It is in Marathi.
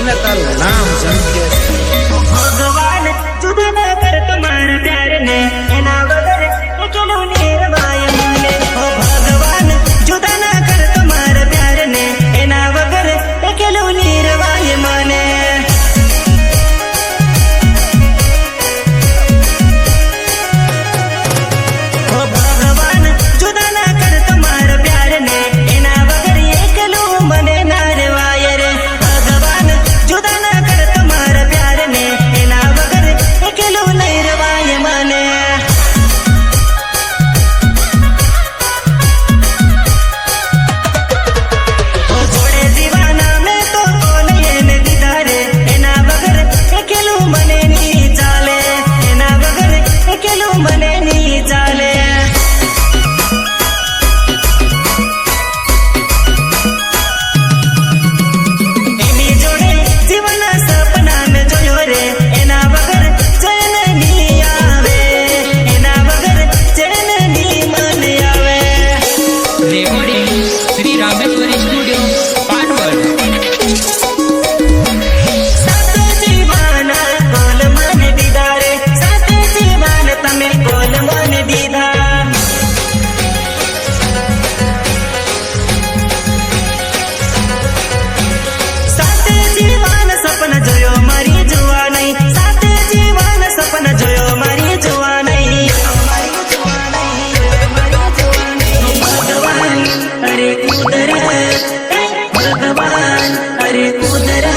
મને તારું નામ સંત ಮನೆ भगवान अरे तू जरा